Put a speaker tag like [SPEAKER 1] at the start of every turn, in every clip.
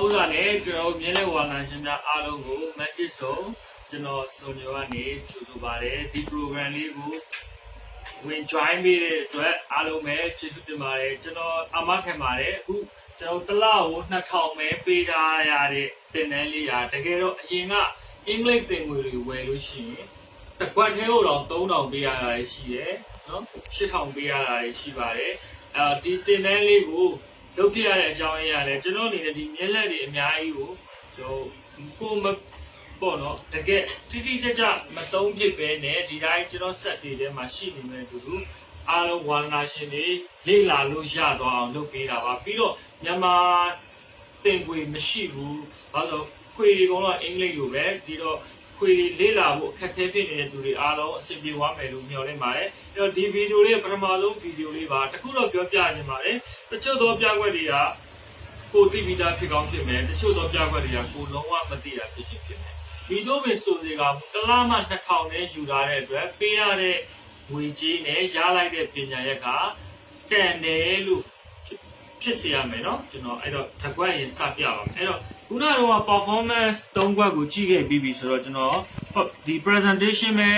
[SPEAKER 1] ဥစားနဲ့ကျွန်တော်မြင်းတဲ့ဝါလန်ရှင်များအားလုံးကိုမက်ချစ်ဆုံးကျွန်တော်စုံညိုကနေကြိုဆိုပါတယ်ဒီ program လေးကိုဝင် join ပေးတဲ့အတွက်အားလုံးပဲကျေးဇူးတင်ပါတယ်ကျွန်တော်အမခံပါတယ်အခုကျွန်တော်တစ်လကို2000ပဲပေးထားရတဲ့တင်တန်းလေးရာတကယ်တော့အရင်ကအင်္ဂလိပ်သင်ငွေတွေဝယ်လို့ရှိရင်တစ်ခွက်သေးကိုတော့3000ပေးရတာရှိတယ်နော်8000ပေးရတာရှိပါတယ်အဲဒီတင်တန်းလေးကို လုပ်ပြရတဲ့အကြောင်းအရာလဲကျွန်တော်အနေနဲ့ဒီမျက်လက်တွေအများကြီးကိုကျွန်တော်ကိုမပေါ့နော်တကယ်တိတိကျကျမသုံးဖြစ်ပဲနဲ့ဒီတိုင်းကျွန်တော်ဆက်တွေထဲမှာရှိနေမယ်တူတူအားလုံးဝါနာရှင်တွေလေ့လာလို့ရသွားအောင်လုပ်ပေးတာပါပြီးတော့မြန်မာတင်ကွေမရှိဘူးဘာလို့ခွေတွေကတော့အင်္ဂလိပ်လိုပဲဒီတော့ ခွေတွေလေ့လာဖို့အခက်အခဲဖြစ်နေတဲ့သူတွေအားလုံးအဆင်ပြေသွားမယ်လို့မျှော်လင့်ပါတယ်အဲ့တော့ဒီဗီဒီယိုလေးပထမဆုံးဗီဒီယိုလေးပါတခုတော့ပြောပြခြင်းပါတယ် တချို့သောပြကွက်တွေကကိုသိပြီးသားဖြစ်ကောင်းဖြစ်မယ်တချို့သောပြကွက်တွေကကိုလုံးဝမသိတာဖြစ်ဖြစ်ဖြစ်မယ်ဒီတို့ပင်ဆိုစီကတလားမှ2000နဲ့ယူလာတဲ့အတွက်ပေးရတဲ့ငွေကြေးနဲ့ရလိုက်တဲ့ပညာရက်ကတန်တယ်လို့ဖြစ်စေရမယ်เนาะကျွန်တော်အဲ့တော့ဓကွက်ရင်စပြပါမယ်အဲ့တော့ ခုနကတော့ performance ၃ခွက်ကိုကြည့်ခဲ့ပြီးပြီဆိုတော့ကျွန်တော်ဒီ presentation ပဲ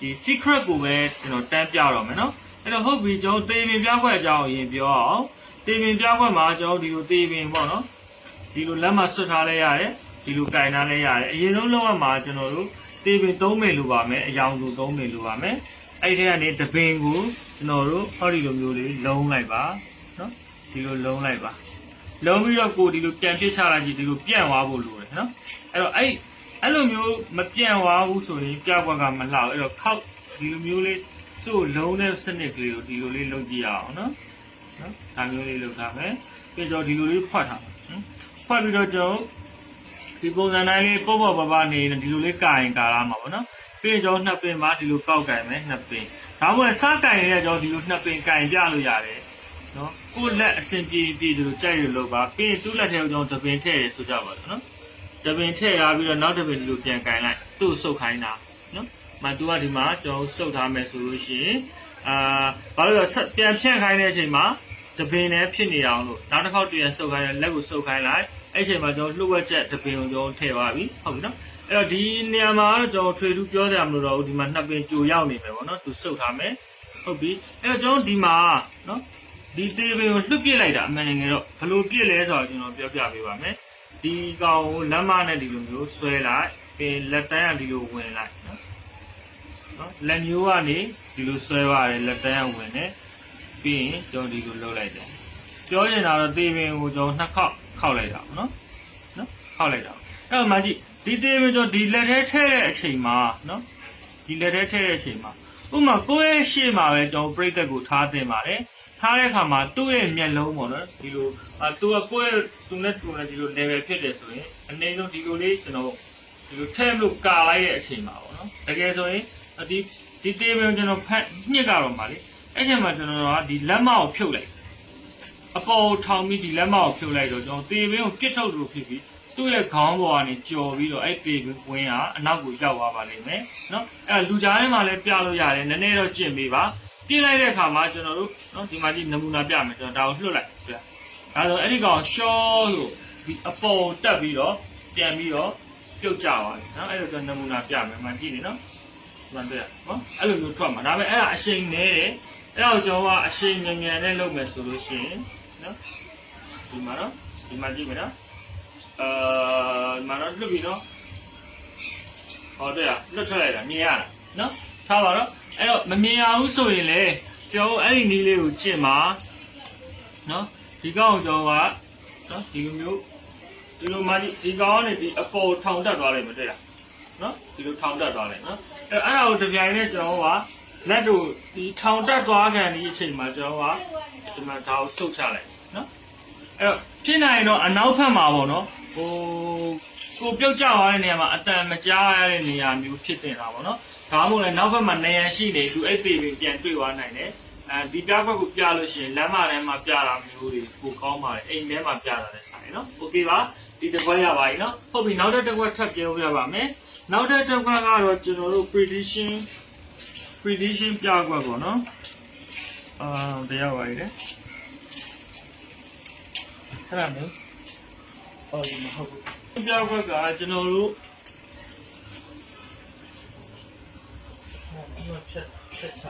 [SPEAKER 1] ဒီ secret ကိုပဲကျွန်တော်တန်းပြတော့မယ်နော်အဲ့တော့ဟုတ်ပြီကျွန်တော်သေပင်ပြခွက်အကြောင်းအရင်ပြောအောင်သေပင်ပြခွက်မှာကျွန်တော်ဒီလိုသေပင်ပေါ့နော်ဒီလိုလက်မှာဆွတ်ထားလဲရတယ်ဒီလိုကင်ထားလဲရတယ်အရင်ဆုံးလောက်မှာကျွန်တော်တို့သေပင်၃ပင်လိုပါမယ်အယောင်လို၃ပင်လိုပါမယ်အဲ့ဒီကနေတပင်ကိုကျွန်တော်တို့ဟောဒီလိုမျိုးလေးလုံးလိုက်ပါနော်ဒီလိုလုံးလိုက်ပါ လုံးပြီးတော့ကိုဒီလိုပြန်ပြစ်ချလိုက်ကြည့်ဒီလိုပြန့်သွားဖို့လိုတယ်နော်အဲ့တော့အဲ့အဲ့လိုမျိုးမပြန့်သွားဘူးဆိုရင်ပြခွက်ကမလှဘူးအဲ့တော့ခောက်ဒီလိုမျိုးလေးသူ့လုံးတဲ့စနစ်ကလေးကိုဒီလိုလေးလုပ်ကြည့်ရအောင်နော်နော်ဒါမျိုးလေးလုပ်ထားမယ်ပြီးတော့ဒီလိုလေးဖွက်ထားမယ်ဖွက်ပြီးတော့ကျွန်တော်ဒီပုံစံတိုင်းလေးပေါ့ပေါ့ပါပါနေဒီလိုလေးကာရင်ကာလာမှာပေါ့နော်ပြီးတော့နှစ်ပင်မှာဒီလိုကောက်ကင်မယ်နှစ်ပင်ဒါမှမဟုတ်စကင်ရတဲ့ကျွန်တော်ဒီလိုနှစ်ပင်ကင်ပြလို့ရတယ်နော် ကိုယ့်လက်အဆင်ပြေပြေဒီလိုကြိုက်ရလို့ပါပြီးရင်သူ့လက်ထဲကိုကျွန်တော်တပင်ထည့်ရဆိုကြပါတော့နော်တပင်ထည့်ရပြီးတော့နောက်တပင်ဒီလိုပြန်ကင်လိုက်သူ့ဆုတ်ခိုင်းတာနော်မတူကဒီမှာကျွန်တော်စုပ်ထားမယ်ဆိုလို့ရှိရင်အာဘာလို့လဲဆိုတော့ပြန်ဖြန့်ခိုင်းတဲ့အချိန်မှာတပင်နဲ့ဖြစ်နေအောင်လို့နောက်တစ်ခေါက်ပြန်စုပ်ခိုင်းတယ်လက်ကိုစုပ်ခိုင်းလိုက်အဲ့အချိန်မှာကျွန်တော်လှုပ်ဝက်ချက်တပင်ကိုကျွန်တော်ထည့်သွားပြီဟုတ်ပြီနော်အဲ့တော့ဒီနေရာမှာတော့ကျွန်တော်ထွေထူးပြောကြမလို့တော့ဘူးဒီမှာနှစ်ပင်ကြိုရောက်နေမယ်ပေါ့နော်သူစုပ်ထားမယ်ဟုတ်ပြီအဲ့တော့ကျွန်တော်ဒီမှာနော် ဒီသေးပင်ကိုလှုပ်ပြစ်လိုက်တာအမှန်တကယ်တော့ဘယ်လိုပြစ်လဲဆိုတော့ကျွန်တော်ပြောပြပေးပါမယ်ဒီကောင်ကိုလက်မနဲ့ဒီလိုမျိုးဆွဲလိုက်ပြီးလက်တန်းကဒီလိုဝင်လိုက်နော်နော်လက်မျိုးကနေဒီလိုဆွဲပါတယ်လက်တန်းကဝင်တယ်ပြီးရင်ကျွန်တော်ဒီလိုလှုပ်လိုက်တယ်ပြောရင်တော့တေးပင်ကိုကျွန်တော်နှစ်ခေါက်ခောက်လိုက်တာပေါ့နော်နော်ခောက်လိုက်တာအဲ့တော့မကြည့်ဒီတေးပင်ကျွန်တော်ဒီလက်ထဲထည့်တဲ့အချိန်မှာနော်ဒီလက်ထဲထည့်တဲ့အချိန်မှာဥပမာကိုယ့်ရဲ့ရှေ့မှာပဲကျွန်တော်ပြိတ်သက်ကိုထားတင်ပါတယ် ထားတဲ့အခါမှာသူ့ရဲ့မျက်လုံးပေါ့နော်ဒီလိုအာသူကကိုယ့်ရဲ့သူနဲ့သူနဲ့ဒီလို level ဖြစ်တယ်ဆိုရင်အနေဆုံးဒီလိုလေးကျွန်တော်ဒီလိုထည့်လို့ကာလိုက်တဲ့အချိန်မှာပေါ့နော်တကယ်ဆိုရင်ဒီဒီတေးပင်ကျွန်တော်ဖတ်ညှစ်ကြတော့မှာလေအဲ့ချိန်မှာကျွန်တော်ကဒီလက်မကိုဖြုတ်လိုက်အပေါ်ထောင်ပြီးဒီလက်မကိုဖြုတ်လိုက်တော့ကျွန်တော်တေးပင်ကိုပြစ်ထုတ်လို့ဖြစ်ပြီးသူ့ရဲ့ခေါင်းပေါ်ကနေကြော်ပြီးတော့အဲ့တေးပင်ဝင်းကအနောက်ကိုရောက်သွားပါလိမ့်မယ်နော်အဲ့လူကြားထဲမှာလည်းပြလို့ရတယ်နည်းနည်းတော့ကျင့်ပေးပါ ပြစ်လိုက်တဲ့အခါမှာကျွန်တော်တို့နော်ဒီမှာဒီနမူနာပြမယ်ကျွန်တော်ဒါကိုလွှတ်လိုက်ပြဒါဆိုအဲ့ဒီကောင်ရှော့လို့ဒီအပေါ်တက်ပြီးတော့ပြန်ပြီးတော့ပြုတ်ကြသွားတယ်နော်အဲ့လိုကျွန်တော်နမူနာပြမယ်မှကြည့်နေနော်မှန်တယ်နော်အဲ့လိုမျိုးထွက်မှာဒါပေမဲ့အဲ့ဒါအရှိန်နဲတယ်အဲ့ဒါကိုကျွန်တော်ကအရှိန်ညံ့ညံ့နဲ့လုပ်မယ်ဆိုလို့ရှိရင်နော်ဒီမှာနော်ဒီမှာကြည့်မယ်နော်အာဒီမှာတော့လွတ်ပြီနော်ဟောတဲ့ကလွတ်ထွက်လိုက်တာမြင်ရတာနော် ထားပါတော့အဲ့တော့မမြင်ရဘူးဆိုရင်လေကျွန်တော်အဲ့ဒီနီးလေးကိုကျင့်ပါနော်ဒီကောင်ကိုကျွန်တော်ကနော်ဒီလိုမျိုးဒီလိုမှဒီကောင်ကနေဒီအပေါ်ထောင်တက်သွားလိုက်မတွေ့လားနော်ဒီလိုထောင်တက်သွားတယ်နော်အဲအဲ့ဒါကိုတပြိုင်နဲ့ကျွန်တော်ကလက်တို့ဒီထောင်တက်သွားခံဒီအချိန်မှာကျွန်တော်ကဒီမှာဒါကိုဆုတ်ချလိုက်နော်အဲ့တော့ဖြစ်နိုင်ရင်တော့အနောက်ဘက်မှာပေါ့နော်ဟိုကိုပြုတ်ကျသွားတဲ့နေရာမှာအတန်မကြားရတဲ့နေရာမျိုးဖြစ်နေတာပေါ့နော် ဒါမှမဟုတ်လည်းနောက်ဘက်မှာနေရန်ရှိနေသူအဲ့ဒီပင်ပြန်တွေ့သွားနိုင်တယ်အဲဒီပြဘက်ကိုပြလို့ရှိရင်လမ်းမထဲမှာပြတာမျိုးတွေကိုကောင်းပါတယ်အိမ်ထဲမှာပြတာလည်းဆိုင်နော်โอเคပါဒီတစ်ခွက်ရပါပြီနော်ဟုတ်ပြီနောက်တစ်ခွက်ထပ်ပြောပြပါမယ် နောက်တဲ့တစ်ခွက်ကတော့ကျွန်တော်တို့ prediction prediction ပြခွက်ပေါ့နော်အာတရားပါရည်လေအဲ့ဒါမျိုး ဟုတ်ပြီမဟုတ်ဘူးပြောက်ခွက်ကကျွန်တော်တို့ ဟိုဖြတ်ဖြတ်ချ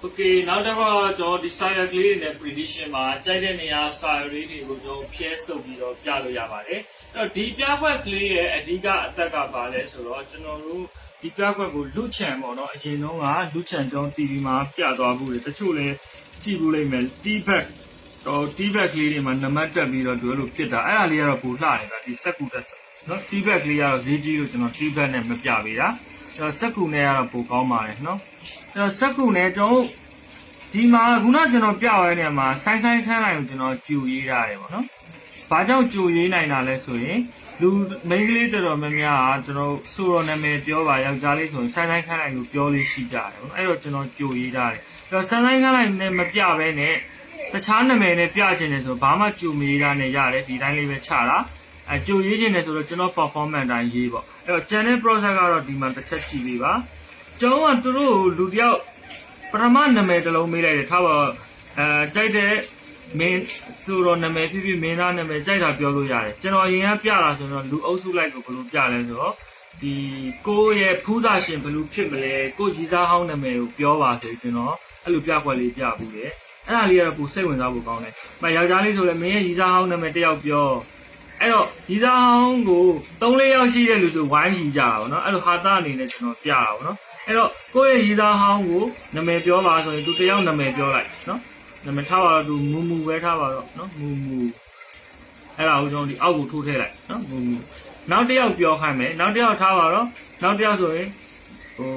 [SPEAKER 1] โอเคနောက်တစ်ခါကျွန်တော်ဒီ sire ကလေးတွေနဲ့ prediction မှာကြိုက်တဲ့နေရာ sire လေးတွေကိုကျွန်တော် PS လုပ်ပြီးတော့ပြလို့ရပါတယ်အဲ့တော့ဒီပြခွက်ကလေးရဲ့အဓိကအသက်ကပါလဲဆိုတော့ကျွန်တော်တို့ဒီပြခွက်ကိုလူချန်ပေါ့နော်အရင်တုန်းကလူချန်ကျွန်တော် TV မှာပြသွားမှုတွေတချို့လည်းကြည့်ဘူးလိမ့်မယ် T-back တော့ T-back လေးတွေမှာနံပါတ်တက်ပြီးတော့ဒီလိုဖြစ်တာအဲ့ဒါလေးကတော့ပူလှနေတာဒီစက်ကူတက်စ နော် T-back လေးကတော့ဈေးကြီးလို့ကျွန်တော် T-back နဲ့မပြပေးတာအဲ့တော့စက်ကူနဲ့ကတော့ပိုကောင်းပါတယ်နော်အဲ့တော့စက်ကူနဲ့ကျွန်တော်ဒီမှာခုနကျွန်တော်ပြရတဲ့နေရာမှာဆိုင်းဆိုင်းခန်းလိုက်ကိုကျွန်တော်ကြူရေးရတယ်ပေါ့နော်ဘာကြောင့်ကြူရေးနိုင်တာလဲဆိုရင်လူမိန်းကလေးတော်တော်များများကကျွန်တော်ဆိုတော်နာမည်ပြောပါယောက်ျားလေးဆိုရင်ဆိုင်းဆိုင်းခန်းလိုက်ကိုပြောလေးရှိကြတယ်ပေါ့နော်အဲ့တော့ကျွန်တော်ကြူရေးထားတယ်အဲ့တော့ဆိုင်းဆိုင်းခန်းလိုက်နဲ့မပြဘဲနဲ့တခြားနာမည်နဲ့ပြချင်တယ်ဆိုဘာမှကြူမရေးတာနဲ့ရတယ်ဒီတိုင်းလေးပဲချတာ အဲကြူရေးချင်တယ်ဆိုတော့ကျွန်တော် performance တိုင်းရေးပေါ့အဲ့တော့ channel process ကတော့ဒီမှာတစ်ချက်ကြည့်ပေးပါကျွန်တော်ကသူတို့ကိုလူတယောက်ပထမနာမည်တစ်လုံးမေးလိုက်တယ်ထားပါအဲကြိုက်တဲ့မင်းဆိုတော့နာမည်ဖြစ်ဖြစ်မင်းသားနာမည်ကြိုက်တာပြောလို့ရတယ်ကျွန်တော်အရင်ကပြတာဆိုတော့လူအုပ်စုလိုက်ကိုဘယ်လိုပြလဲဆိုတော့ဒီကိုယ့်ရဲ့ဖူးစာရှင်ဘယ်လိုဖြစ်မလဲကိုယ့်ကြီးစားဟောင်းနာမည်ကိုပြောပါဆိုပြီးကျွန်တော်အဲ့လိုပြကွက်လေးပြဘူးတယ်အဲ့ဒါလေးကတော့ပူစိတ်ဝင်စားဖို့ကောင်းတယ်။မယောက်ျားလေးဆိုလည်းမင်းရဲ့ကြီးစားဟောင်းနာမည်တစ်ယောက်ပြော အဲ့တော့ကြီးစားဟောင်းကို၃၄ယောက်ရှိတဲ့လူဆိုဝိုင်းကြီးကြတာပေါ့နော်အဲ့လိုဟာတာအနေနဲ့ကျွန်တော်ပြတာပေါ့နော်အဲ့တော့ကိုယ့်ရဲ့ကြီးစားဟောင်းကိုနာမည်ပြောပါဆိုရင်သူတစ်ယောက်နာမည်ပြောလိုက်နော်နာမည်ထားပါတော့သူမူမူပဲထားပါတော့နော်မူမူအဲ့ဒါကိုကျွန်တော်ဒီအောက်ကိုထိုးထည့်လိုက်နော်မူမူနောက်တစ်ယောက်ပြောခိုင်းမယ်နောက်တစ်ယောက်ထားပါတော့နောက်တစ်ယောက်ဆိုရင်ဟို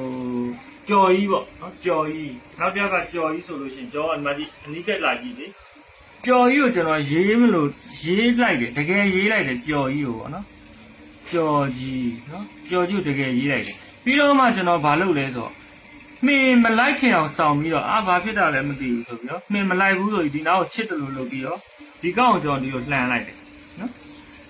[SPEAKER 1] ကြော်ကြီးပေါ့နော်ကြော်ကြီးနောက်တစ်ယောက်ကကြော်ကြီးဆိုလို့ရှိရင်ကြော်ကဒီမှာဒီအနိကက်လာကြီးလေ ကြော်ကြီးကိုကျွန်တော်ရေးမလို့ရေးလိုက်တယ်တကယ်ရေးလိုက်တယ်ကြော်ကြီးကိုပေါ့နော်ကြော်ကြီးနော်ကြော်ကြီးကိုတကယ်ရေးလိုက်တယ်ပြီးတော့မှကျွန်တော်ဘာလုပ်လဲဆိုတော့မင်းမလိုက်ချင်အောင်စောင့်ပြီးတော့အာဘာဖြစ်တာလဲမသိဘူးဆိုပြီးတော့မင်းမလိုက်ဘူးဆိုပြီးဒီနောက်ကိုချစ်တယ်လို့လုပ်ပြီးတော့ဒီကောင်ကိုကျွန်တော်ဒီကိုလှန်လိုက်တယ်နော်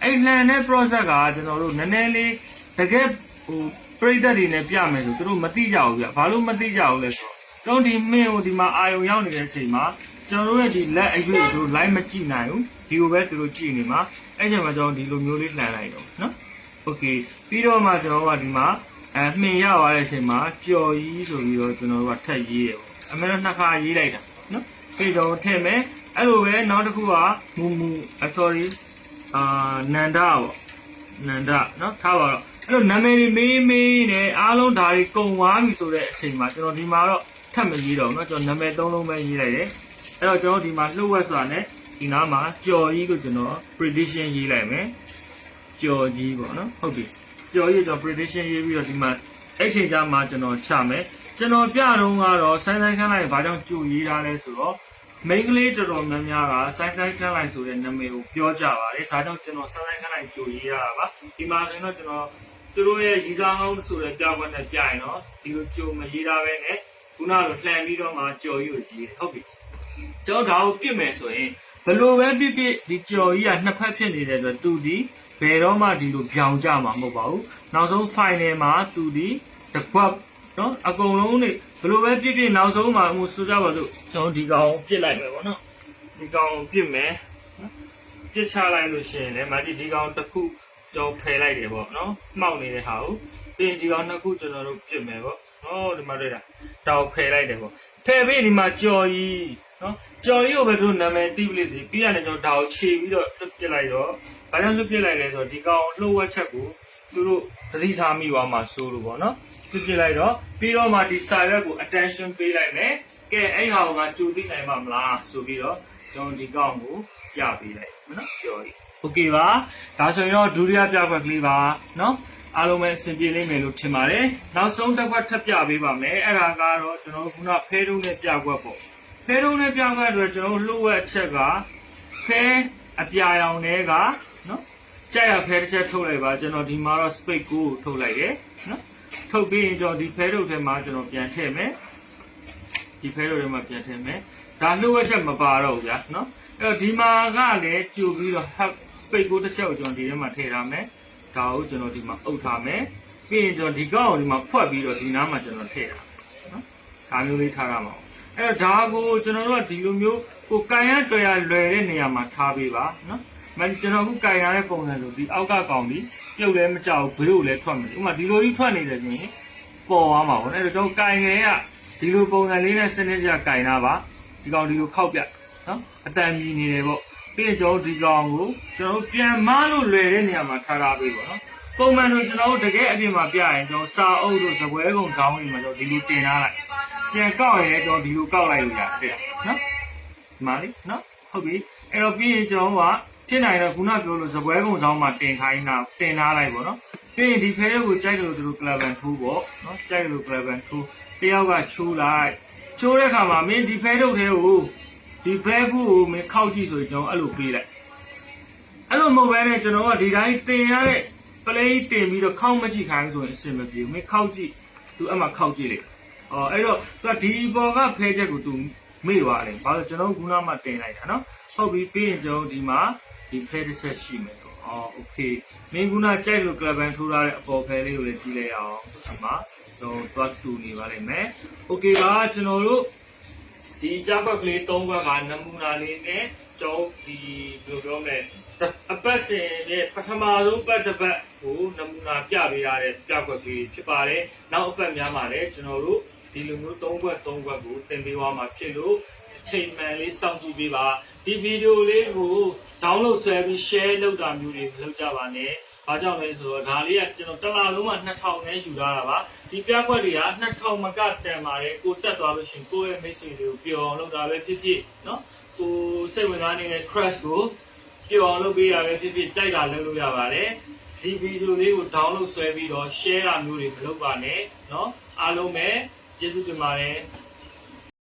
[SPEAKER 1] အဲ့လှန်တဲ့ process ကကျွန်တော်တို့နည်းနည်းလေးတကယ်ဟိုပြိသက်တွေနဲ့ပြမယ်ဆိုသူတို့မသိကြဘူးဗျဘာလို့မသိကြဘူးလဲဆိုတော့ တို့ဒီမင်းကိုဒီမှာအာယုံရောက်နေတဲ့အချိန်မှာကျွန်တော်တို့ရဲ့ဒီလက်အရွေ့တို့ live မကြည့်နိုင်ဘူးဒီကိုပဲသူတို့ကြည့်နေမှာအဲ့ချိန်မှာကျွန်တော်ဒီလိုမျိုးလေးလှန်လိုက်တော့နော် okay ပြီးတော့မှကျွန်တော်ကဒီမှာအမှင်ရသွားတဲ့အချိန်မှာကြော်ကြီးဆိုပြီးတော့ကျွန်တော်တို့ကထက်ရေးရပေါ့အမှန်တော့နှစ်ခါရေးလိုက်တာနော်ပြီးတော့ထည့်မယ်အဲ့လိုပဲနောက်တစ်ခုကမူမူအ sorry အာနန္ဒပေါ့နန္ဒနော်ထားပါတော့အဲ့လိုနာမည်တွေမေးမေးနဲ့အားလုံးဒါတွေကုန်သွားပြီဆိုတဲ့အချိန်မှာကျွန်တော်ဒီမှာတော့ ထပ်မရေးတော့ဘူးเนาะကျွန်တော်နာမည်သုံးလုံးပဲရေးလိုက်တယ်အဲ့တော့ကျွန်တော်ဒီမှာလှုပ်ဝက်ဆိုတာ ਨੇ ဒီနားမှာကြော်ကြီးကိုကျွန်တော် prediction ရေးလိုက်မယ်ကြော်ကြီးပေါ့เนาะဟုတ်ပြီကြော်ကြီးကျွန်တော် prediction ရေးပြီးတော့ဒီမှာအဲ့ချိန်ကျမှကျွန်တော်ချမယ်ကျွန်တော်ပြတော့ကတော့ဆိုင်းဆိုင်းခန်းလိုက်ဘာကြောင့်ကြိုရေးထားလဲဆိုတော့ မိန်းကလေးတော်တော်များများကဆိုင်းဆိုင်းခန်းလိုက်ဆိုတဲ့နာမည်ကိုပြောကြပါတယ်ဒါကြောင့်ကျွန်တော်ဆိုင်းဆိုင်းခန်းလိုက်ကြိုရေးရတာပါဒီမှာဆိုရင်တော့ကျွန်တော်သူတို့ရဲ့ရီစားဟောင်းဆိုတဲ့ပြောက်ွက်နဲ့ပြရင်တော့ဒီလိုကြိုမရေးတာပဲနဲ့ ခုနကလိုလှန်ပြီးတော့မှကြော်ကြီးကိုရေးဟုတ်ပြီကျွန်တော်ဒါကိုပြစ်မယ်ဆိုရင်ဘလို့ပဲပြစ်ပြစ်ဒီကြော်ကြီးကနှစ်ဖက်ဖြစ်နေတဲ့အတွက်သူဒီဘယ်တော့မှဒီလိုပြောင်းကြမှာမဟုတ်ပါဘူးနောက်ဆုံး final မှာသူဒီတစ်ခွက်နော်အကုန်လုံးနေဘလို့ပဲပြစ်ပြစ်နောက်ဆုံးမှာဟိုဆိုကြပါစို့ကျွန်တော်ဒီကောင်ပြစ်လိုက်မယ်ပေါ့နော်ဒီကောင်ပြစ်မယ်နော်ပြစ်ချလိုက်လို့ရှိရင်လည်းမာဒီဒီကောင်တစ်ခုကျွန်တော်ဖယ်လိုက်တယ်ပေါ့နော်မှောက်နေတဲ့ဟာကိုပြီးရင်ဒီကောင်နှစ်ခုကျွန်တော်တို့ပြစ်မယ်ပေါ့ ဟောဒီမှာတွေ့တာတောက်ဖယ်လိုက်တယ်ပေါ့ဖယ်ပြီးဒီမှာကြော်ကြီးနော်ကြော်ကြီးကိုပဲတို့နာမည်တိပလိစီပြီးရတယ်ကျွန်တော်ဒါကိုခြေပြီးတော့လွတ်ပြစ်လိုက်တော့ဘာကြောင့်လွတ်ပြစ်လိုက်လဲဆိုတော့ဒီကောင်လှုပ်ဝက်ချက်ကိုသူတို့သတိထားမိသွားမှာစိုးလို့ပေါ့နော်ပြစ်ပြစ်လိုက်တော့ပြီးတော့မှဒီစာရွက်ကို attention ပေးလိုက်မယ်ကဲအဲ့ဟာကကြိုသိနိုင်မှာမလားဆိုပြီးတော့ကျွန်တော်ဒီကောင်ကိုပြပေးလိုက်နော်ကြော်ကြီးโอเคပါဒါဆိုရင်တော့ဒုတိယပြခွက်ကလေးပါနော် အားလုံးပဲအဆင်ပြေလိမ့်မယ်လို့ထင်ပါတယ်နောက်ဆုံးတစ်ခွက်ထပ်ပြပေးပါမယ်အဲ့ဒါကတော့ကျွန်တော်ခုနဖဲတုံးနဲ့ပြခွက်ပေါ့ဖဲတုံးနဲ့ပြခွက်အတွက်ကျွန်တော်လှုပ်ဝက်အချက်ကဖဲအပြာရောင်တွေကနော်ကြက်ရဖဲတစ်ချက်ထုတ်လိုက်ပါကျွန်တော်ဒီမှာတော့ space ကိုထုတ်လိုက်တယ်နော်ထုတ်ပြီးရင်ကျွန်တော်ဒီဖဲတုံးထဲမှာကျွန်တော်ပြန်ထည့်မယ်ဒီဖဲတုံးထဲမှာပြန်ထည့်မယ်ဒါလှုပ်ဝက်ချက်မပါတော့ဘူးဗျာနော်အဲ့တော့ဒီမှာကလည်းကြိုပြီးတော့ hub space ကိုတစ်ချက်ကိုကျွန်တော်ဒီထဲမှာထည့်ထားမယ် ဒါကိုကျွန်တော်ဒီမှာအုပ်ထားမယ်ပြီးရင်ကျွန်တော်ဒီကောက်ကိုဒီမှာဖွက်ပြီးတော့ဒီနားမှာကျွန်တော်ထည့်ထားမယ်နော်ဒါမျိုးလေးထားရမှာအဲ့တော့ဒါကိုကျွန်တော်တို့ကဒီလိုမျိုးကိုကန်ရတွေ့ရလွယ်တဲ့နေရာမှာထားပေးပါနော်မကျွန်တော်အခုကန်ရတဲ့ပုံစံလို့ဒီအောက်ကကောင်ဒီပြုတ်လည်းမကြောက်ဘေးကိုလည်းထွက်မယ်ဥပမာဒီလိုကြီးထွက်နေတယ်ဆိုရင်ပေါ်သွားမှာပေါ့နော်အဲ့တော့ကျွန်တော်ကန်ရကဒီလိုပုံစံလေးနဲ့စနစ်ကြကန်တာပါဒီကောင်ဒီလိုခောက်ပြနော်အတန်မြည်နေတယ်ပေါ့ ပြီးရင်ကျွန်တော်ဒီကောင်ကိုကျွန်တော်ပြန်မလို့လွယ်တဲ့နေရာမှာထားထားပေးပါနော်ပုံမှန်ဆိုကျွန်တော်တို့တကယ်အပြင်မှာပြရင်ကျွန်တော်စာအုပ်တို့ဇပွဲကုံခေါင်းတွေမှာကျွန်တော်ဒီလိုတင်ထားလိုက်ပြန်ကောက်ရင်လည်းကျွန်တော်ဒီလိုကောက်လိုက်လို့ရတယ်နော်ဒီမှာလေနော်ဟုတ်ပြီအဲ့တော့ပြီးရင်ကျွန်တော်ကဖြစ်နိုင်တော့ခုနပြောလို့ဇပွဲကုံဆောင်မှာတင်ခိုင်းတာတင်ထားလိုက်ပေါ့နော်ပြီးရင်ဒီဖဲကိုကြိုက်တယ်လို့သူတို့ကလဗန်ထိုးပေါ့နော်ကြိုက်တယ်လို့ကလဗန်ထိုးတယောက်ကချိုးလိုက်ချိုးတဲ့ခါမှာမင်းဒီဖဲထုတ်သေးကို ဒီဘဲကူကိုမင်းခောက်ကြည့်ဆိုရင်ကျွန်တော်အဲ့လိုပေးလိုက်အဲ့လိုမဟုတ်ဘဲနဲ့ကျွန်တော်ကဒီတိုင်းတင်ရတဲ့ play တင်ပြီးတော့ခောက်မကြည့်ခိုင်းဆိုရင်အဆင်မပြေဘူးမင်းခောက်ကြည့် तू အမှခောက်ကြည့်လေအော်အဲ့တော့ तू ဒီပေါ်ကဖဲချက်ကို तू မေ့သွားတယ်ဘာလို့ကျွန်တော်ခုနမှတင်လိုက်တာနော်ဟုတ်ပြီပြီးရင်ကျွန်တော်ဒီမှာဒီဖဲတစ်ချက်ရှိမယ်အော် okay မင်းခုနကြိုက်လို့ကလပ်ဘန်ထိုးထားတဲ့အပေါ်ဖဲလေးကိုလည်းကြည့်လိုက်အောင်အမှကျွန်တော် plus 2နေပါလိမ့်မယ် okay ပါကျွန်တော်တို့ ဒီကြက်ဘက်ကလေး၃ဘက်ကနမူနာလေးနဲ့ကျောင်းဒီဘယ်လိုပြောမလဲအပတ်စဉ်ရဲ့ပထမဆုံးပတ်တစ်ပတ်ကိုနမူနာပြပေးရတဲ့ပြကွက်ကလေးဖြစ်ပါတယ်။နောက်အပတ်များမှာလည်းကျွန်တော်တို့ဒီလိုမျိုး၃ဘက်၃ဘက်ကိုသင်ပေးသွားမှာဖြစ်လို့အချိန်မှန်လေးစောင့်ကြည့်ပေးပါ ဒီဗီဒီယိုလေးကို download ဆွဲပြီး share လုပ်တာမျိုးတွေမလုပ်ကြပါနဲ့။ဘာကြောင့်လဲဆိုတော့ဒါလေးကကျွန်တော်တစ်လလုံးမှ2000နဲ့ယူထားတာပါ။ဒီပြကွက်တွေက2000မကတန်ပါတယ်။ကိုတက်သွားလို့ရှိရင်ကိုယ့်ရဲ့မိတ်ဆွေတွေကိုပျော်အောင်လုပ်တာပဲဖြစ်ဖြစ်နော်။ကိုစိတ်ဝင်စားနေတဲ့ crash ကိုပျော်အောင်လုပ်ပေးတာပဲဖြစ်ဖြစ်ကြိုက်တာလုပ်လို့ရပါတယ်။ဒီဗီဒီယိုလေးကို download ဆွဲပြီးတော့ share တာမျိုးတွေမလုပ်ပါနဲ့နော်။အားလုံးပဲကျေးဇူးတင်ပါတယ်။